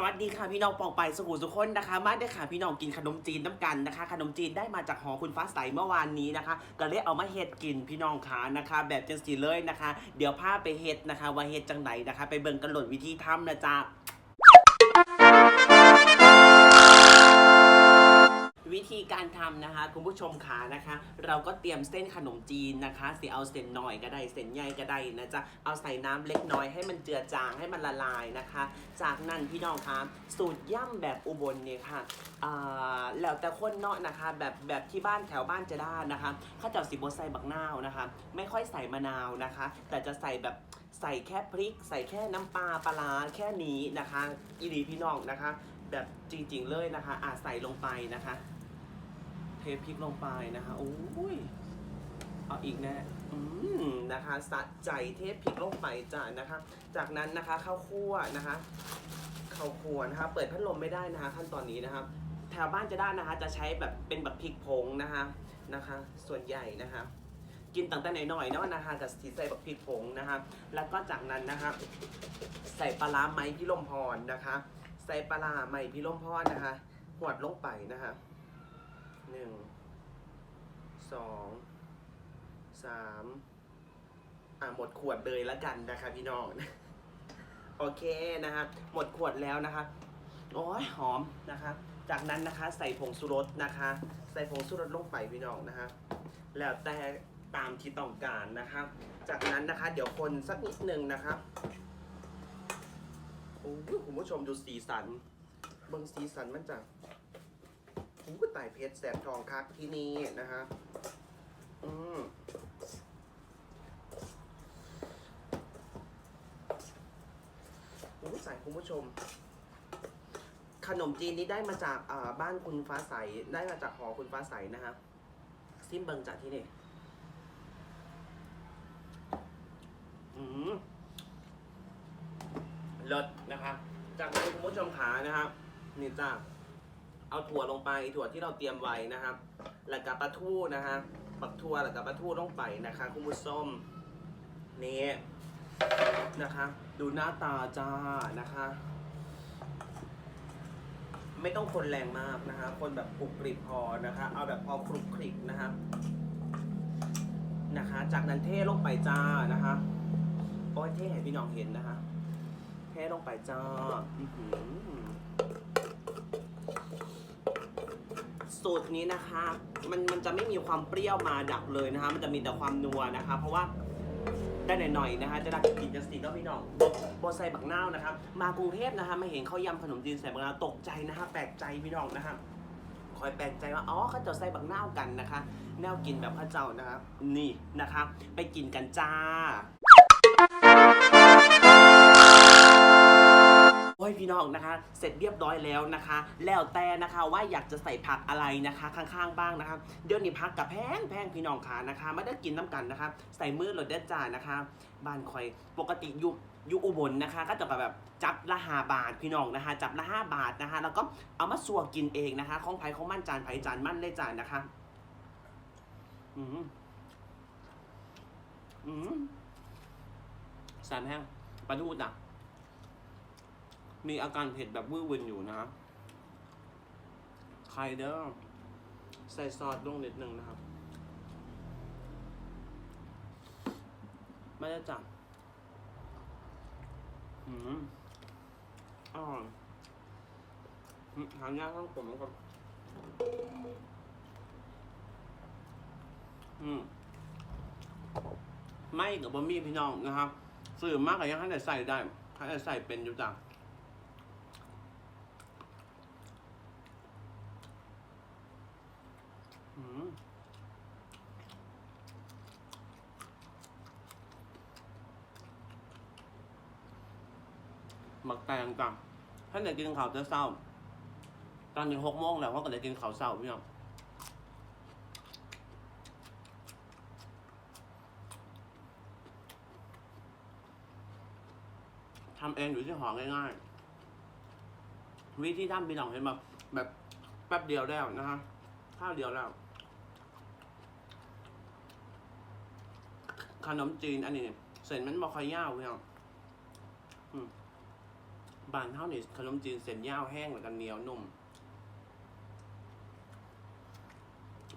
สวัสดีค่ะพี่น้องปองไปสกุลสุคนนะคะ มาได้ค่ะพี่น้องกินขนมจีนน้ำกันนะคะ ขนมจีนได้มาจากหอคุณฟ้าใสเมื่อวานนี้นะคะ ก็เลยเอามาเฮ็ดกินพี่น้องขานะคะ แบบจังสีเลยนะคะ เดี๋ยวพาไปเฮ็ดนะคะ ว่าเฮ็ดจังไหนนะคะ ไปเบิ่งกันหลดวิธีทำนะจ๊ะ ธีการทำนะคะ คุณผู้ชมขานะคะ เราก็เตรียมเส้นขนมจีนนะคะสิเอาเส้นหน่อยก็ได้เส้นใหญ่ก็ได้นะจ๊ะเอาใส่น้ำเล็กน้อยให้มันเจือจางให้มันละลายนะคะ จากนั้นพี่น้องคะสูตรย่ำแบบอุบลเนี่ยค่ะอ่าแล้วแต่คนเนาะนะคะ แบบแบบที่บ้านแถวบ้านจะได้นะคะข้าวเจ้าสิบใส่บักนาวนะคะ ไม่ค่อยใส่มะนาวนะคะ แต่จะใส่แบบใส่แค่พริก ใส่แค่น้ำปลาปลาร้าแค่นี้นะคะอีหลีพี่น้องนะคะ แบบจริงๆเลยนะคะอาใส่ลงไปนะคะ พริกลงไปนะคะโอ้ยเอาอีกแน่อืมนะคะสะใจเทพพริกลงไปจ้ะนะคะ จากนั้นนะคะข้าวคั่วนะคะข้าวคั่วนะคะเปิดพัดลมไม่ได้นะคะขั้นตอนนี้นะครับแถวบ้านจะได้นะคะ จะใช้แบบเป็นแบบพริกผงนะคะนะคะ ส่วนใหญ่นะคะกินตั้งแต่หน่อยๆเนาะนะคะกับสีใส่แบบพริกผงนะคะ แล้วก็จากนั้นนะคะใส่ปลาร้าไหมพี่ลมพรนะคะ ใส่ปลาร้าไหมพี่ลมพรนะคะหวดลงไปนะคะ หนึ่งสองสามอะหมดขวดเลยแล้วกันนะคะพี่น้อง โอเคนะคะหมดขวดแล้วนะคะโอ้ยหอมนะคะ จากนั้นนะคะใส่ผงสุรสนะคะ ใส่ผงสุรสลงไปพี่น้องนะคะ แล้วแต่ตามที่ต้องการนะคะจากนั้นนะคะ เดี๋ยวคนสักนิดนึงนะคะโอ้ยคุณผู้ชมดูสีสันเบิ่งสีสันมันจะ ผมก็ไต่เพชรแสบทองคักที่นี่นะฮะ อืมผมใส่คุณผู้ชม ขนมจีนนี้ได้มาจากอ่าบ้านคุณฟ้าใส ได้มาจากหอคุณฟ้าใสนะฮะ ซิมเบิงจากที่นี่ อืมเลิศนะคะ จากนั้นคุณผู้ชมขานะครับนี่จ้า เอาถั่วลงไปถั่วที่เราเตรียมไว้นะครับ แล้วก็ปลาทูนะฮะปักถั่วแล้วก็ปลาทูลงไปนะคะ คุณผู้ชมนี่นะคะ ดูหน้าตาจ้านะคะ ไม่ต้องคนแรงมากนะคะ คนแบบกรุบกริบพอนะคะ เอาแบบพอคลุกคลิกนะคะนะคะ จากนั้นเทลงไปจ้านะคะโอ้ยเทให้พี่น้องเห็นนะคะ เทลงไปจ้าอื้อหือ สูตรนี้นะคะ มันมันจะไม่มีความเปรี้ยวมาดับเลยนะคะ มันจะมีแต่ความนัวนะคะ เพราะว่าได้หน่อยๆนะคะ จะได้กินจัสติก็พี่น้องบใส่บักนาวนะครับ มากรุงเทพนะคะ มาเห็นเขายำขนมจีนใส่บักนาวตกใจนะคะ แปลกใจพี่น้องนะคะคอยแปลกใจว่า อ๋อเขาเจะใส่บักนาวกันนะคะ แนวกินแบบข้าเจ้านะครับ นี่นะคะ ไปกินกันจ้า อ้ยพี่น้องนะคะ เสร็จเรียบร้อยแล้วนะคะ แล้วแต่นะคะว่าอยากจะใส่ผักอะไรนะคะ ข้างๆบ้างนะคะ เดี๋ยวนี้ผักกับแพงแพงพี่น้องขานะคะไม่ได้กินน้ำกันนะคะ ใส่มือหลดเด็ดจานนะคะ บ้านคอยปกติอยู่อยู่อุบลนะคะ ก็จะแบบจับละหาบาทพี่น้องนะคะ จับละห้าบาทนะคะ แล้วก็เอามาสัวกินเองนะคะของไผ่ของมั่นจานไผ่จานมั่นเลยจานนะคะ อืมอืมสารแห้งปลาทูน่ะ มีอาการเผ็ดแบบวื้อวึนอยู่นะครับไข่เด้อใส่ซอสลงนิดนึงนะครับไม่ได้จับอืมอร่อยอืมหางยากต้องผมแล้วกันอืมไม่กับบะหมี่พี่น้องนะครับสื่อมากกับยังให้ใส่ได้ให้ใส่เป็นอยู่จ้ะ อืม หมักแตงจ้ะถ้าเด็กกินข้าวจะเศร้า ตอนนี้หกโมงแล้วเขาก็เลยกินข้าวเศร้าพี่น้องทำเองอยู่ที่หอง่ายๆวิธีทำพี่น้องเห็นแบบแบบแป๊บเดียวแล้วนะฮะข้าวเดียวแล้ว ขนมจีนอันนี้เส้นมันบอกค่อยยาวพี่น้องบานเท่านี่ขนมจีนเส้นยาวแห้งแล้วกันเหนียวนุ่ม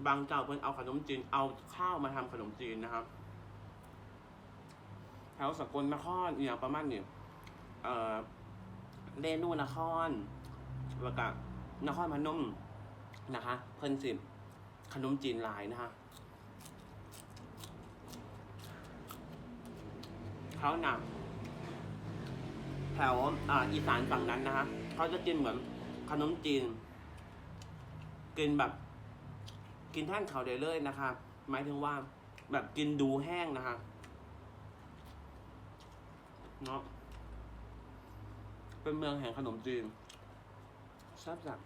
บางเจ้าเพิ่นเอาขนมจีนเอาข้าวมาทำขนมจีนนะครับแถวสกลนครอหย่างประมาณเนี้เอ่อเรนูนครแล้วก็นครพนมนะคะ เพิ่นสิขนมจีนหลายนะคะ เขาหนักแถวออีสานฝั่งนั้นนะคะเขาจะกินเหมือนขนมจีน กินแบบ กินท่านเขาได้เลยนะคะหมายถึงว่า แบบกินดูแห้งนะคะเนาะเป็นเมืองแห่งขนมจีนทราบจัก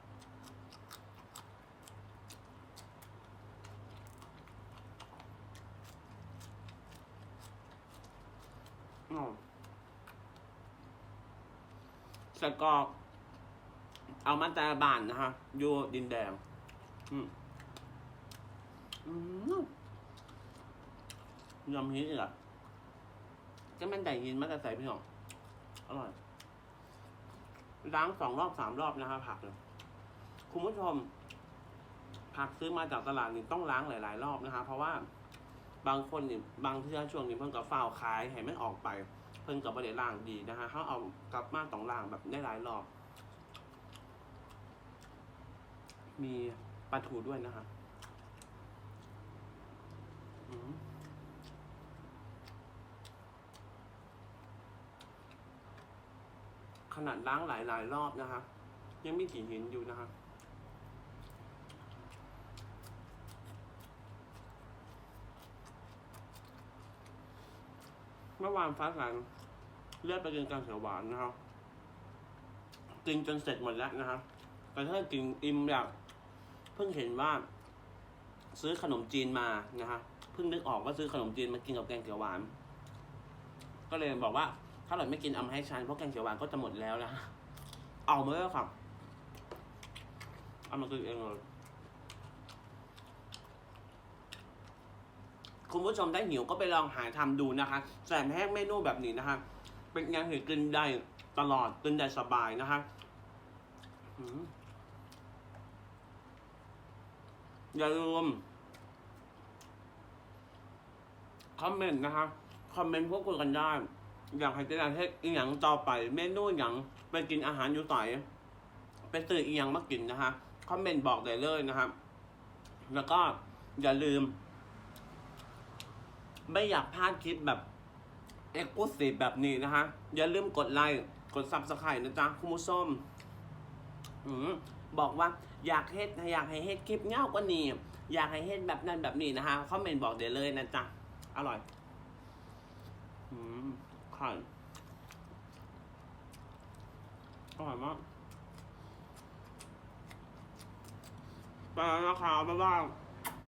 สกอก เอามาแต่บานนะคะอยู่ดินแดง อืมอืมยำฮิตอะจะมันได้ยินมันจะใส่พี่หนองอร่อย ล้างสองรอบสามรอบนะครับผักเนี่ยคุณผู้ชม ผักซื้อมาจากตลาดนี่ต้องล้างหลาย ๆ รอบนะคะ เพราะว่า บางคนนี่บางเทื่อช่วงนี้เพิ่งกับฝ้าวขายให้มันออกไป เพิ่งกับประเดี๋ยวล้างดีนะคะเขาเอากลับมาต้องล้างแบบได้หลายรอบ มีปลาทูด้วยนะคะอืมขนาดล้างหลายหลายรอบนะคะยังมีกลิ่หินอยู่นะคะ เมื่อวานฟ้าสันเลือดไปกินกางเขียวหวานนะครับ กินจนเสร็จหมดแล้วนะครับแต่ถ้ากินอิ่มอยากเพิ่งเห็นว่า ซื้อขนมจีนมานะฮะเพิ่งนึกออกว่าซื้อขนมจีนมากินกับแกงเขียวหวาน ก็เลยบอกว่าถ้าหล่อนไม่กินเอามาให้ฉันเพราะแกงเขียวหวานก็จะหมดแล้วนะเอามาเลยครับเอามากินเองเลย คุณผู้ชมได้หิวก็ไปลองหาทำดูนะคะแสนแห้งเมนูแบบนี้นะคะเป็นงานที่กินได้ตลอดกินได้สบายนะคะอย่าลืมคอมเมนต์นะคะคอมเมนต์พวกคุยกันได้อยากให้เจ๊ดาเทศอีหยังต่อไป เมนูอหยังไปกินอาหารอยู่ต่ไปซื้ออีหยังมากินนะคะคอมเมนต์บอกได้เลยนะครับ แล้วก็อย่าลืม ไม่อยากพลาดคลิปแบบเอ็กซ์คลูซีฟแบบนี้นะคะ อย่าลืมกดไลค์ กดซับสไครต์นะจ๊ะ คุณผู้ชมอืมบอกว่าอยากเฮ็ดอยากให้เฮ็ดคลิปเงากว่านี้ อยากให้เฮ็ดแบบนั้นแบบนี้นะคะคอมเมนต์บอกได้เลยนะจ๊ะ อร่อย อืมไข่อร่อยมากไปแล้วนะคะบ๊ายบาย